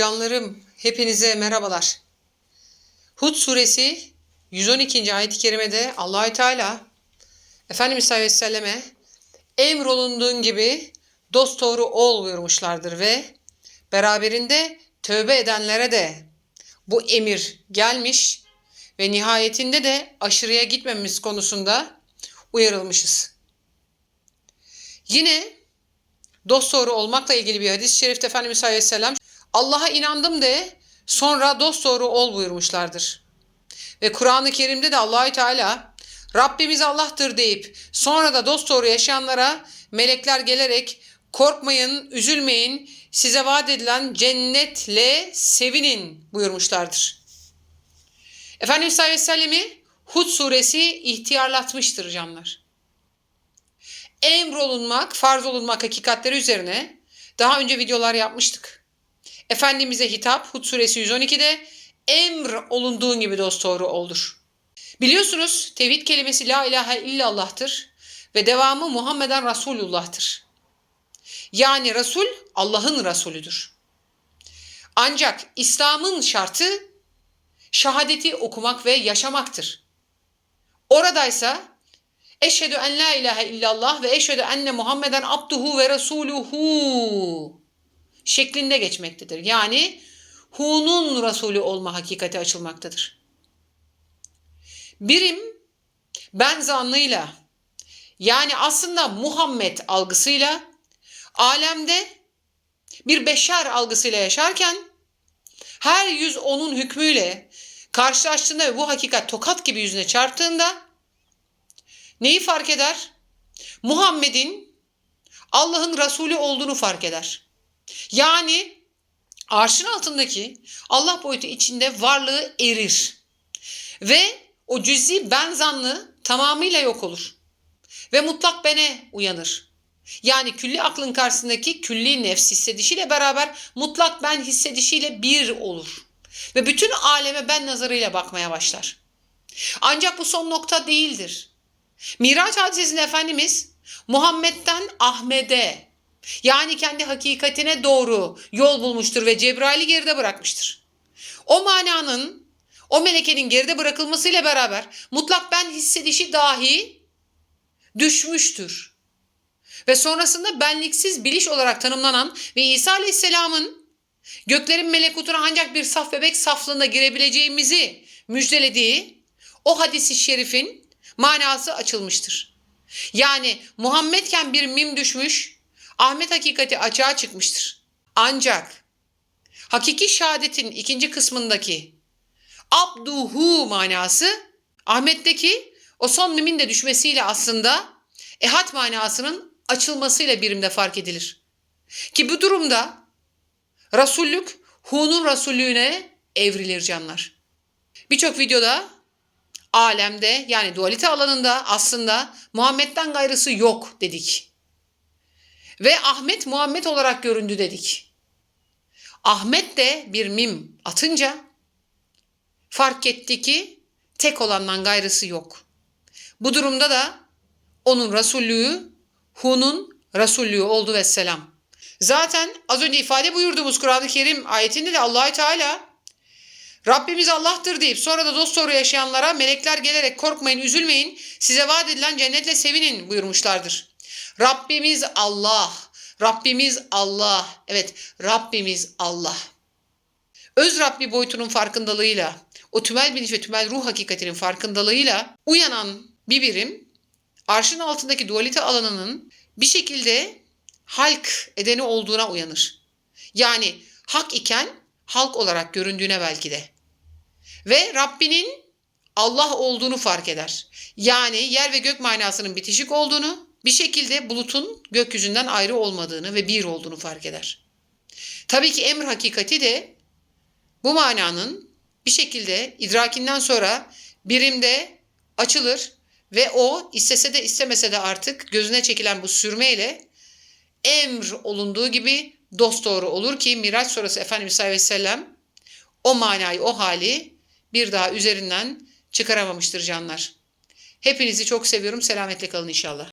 Canlarım, hepinize merhabalar. Hud suresi 112. ayet-i kerimede Allahü Teala Efendimiz sallallahu aleyhi ve selleme emrolunduğun gibi dosdoğru ol buyurmuşlardır ve beraberinde tövbe edenlere de bu emir gelmiş ve nihayetinde de aşırıya gitmemiz konusunda uyarılmışız. Yine dosdoğru olmakla ilgili bir hadis-i şerifte Efendimiz sallallahu aleyhi ve sellem Allah'a inandım de sonra dosdoğru ol buyurmuşlardır. Ve Kur'an-ı Kerim'de de Allahü Teala Rabbimiz Allah'tır deyip sonra da dosdoğru yaşayanlara melekler gelerek korkmayın, üzülmeyin, size vaat edilen cennetle sevinin buyurmuşlardır. Efendimiz sallallahu aleyhi Hud suresi ihtiyarlatmıştır canlar. Emrolunmak, farz olunmak hakikatleri üzerine daha önce videolar yapmıştık. Efendimiz'e hitap Hud suresi 112'de emr olunduğun gibi dosdoğru oldur. Biliyorsunuz tevhid kelimesi la ilahe illallah'tır ve devamı Muhammeden Resulullah'tır. Yani Resul Allah'ın Resulüdür. Ancak İslam'ın şartı şahadeti okumak ve yaşamaktır. Oradaysa eşhedü en la ilahe illallah ve eşhedü enne Muhammeden abduhu ve resuluhu şeklinde geçmektedir. Yani Hu'nun Resulü olma hakikati açılmaktadır. Birim ben zannıyla yani aslında Muhammed algısıyla alemde bir beşer algısıyla yaşarken her yüz onun hükmüyle karşılaştığında ve bu hakikat tokat gibi yüzüne çarptığında neyi fark eder? Muhammed'in Allah'ın Resulü olduğunu fark eder. Yani arşın altındaki Allah boyutu içinde varlığı erir. Ve o cüzi ben zanlı tamamıyla yok olur. Ve mutlak bene uyanır. Yani külli aklın karşısındaki külli nefs hissedişiyle beraber mutlak ben hissedişiyle bir olur. Ve bütün aleme ben nazarıyla bakmaya başlar. Ancak bu son nokta değildir. Miraç hadisesinde Efendimiz Muhammed'den Ahmet'e yani kendi hakikatine doğru yol bulmuştur ve Cebrail'i geride bırakmıştır. O mananın o melekenin geride bırakılmasıyla beraber mutlak ben hissedişi dahi düşmüştür. Ve sonrasında benliksiz biliş olarak tanımlanan ve İsa Aleyhisselam'ın göklerin melekutuna ancak bir saf bebek saflığında girebileceğimizi müjdelediği o hadisi şerifin manası açılmıştır. Yani Muhammedken bir mim düşmüş, Ahmet hakikati açığa çıkmıştır. Ancak hakiki şehadetin ikinci kısmındaki abduhu manası Ahmet'teki o son mimin de düşmesiyle aslında ehad manasının açılmasıyla birimde fark edilir. Ki bu durumda Resullük Hu'nun Resullüğüne evrilir canlar. Birçok videoda alemde yani dualite alanında aslında Muhammed'den gayrısı yok dedik. Ve Ahmet Muhammed olarak göründü dedik. Ahmet de bir mim atınca fark etti ki tek olandan gayrısı yok. Bu durumda da onun Resullüğü Hu'nun Resullüğü oldu ve selam. Zaten az önce ifade buyurduğumuz Kur'an-ı Kerim ayetinde de Allahü Teala Rabbimiz Allah'tır deyip sonra da dost doğru yaşayanlara melekler gelerek korkmayın, üzülmeyin, size vaat edilen cennetle sevinin buyurmuşlardır. Rabbimiz Allah, Rabbimiz Allah, evet Rabbimiz Allah. Öz Rabbi boyutunun farkındalığıyla, o tümel bilinç ve tümel ruh hakikatinin farkındalığıyla uyanan bir birim, arşın altındaki dualite alanının bir şekilde halk edeni olduğuna uyanır. Yani hak iken halk olarak göründüğüne belki de. Ve Rabbinin Allah olduğunu fark eder. Yani yer ve gök manasının bitişik olduğunu, bir şekilde bulutun gökyüzünden ayrı olmadığını ve bir olduğunu fark eder. Tabii ki emr hakikati de bu mananın bir şekilde idrakinden sonra birimde açılır ve o istese de istemese de artık gözüne çekilen bu sürmeyle emr olunduğu gibi dosdoğru olur ki Miraç sonrası Efendimiz sallallahu aleyhi ve sellem o manayı, o hali bir daha üzerinden çıkaramamıştır canlar. Hepinizi çok seviyorum. Selametle kalın inşallah.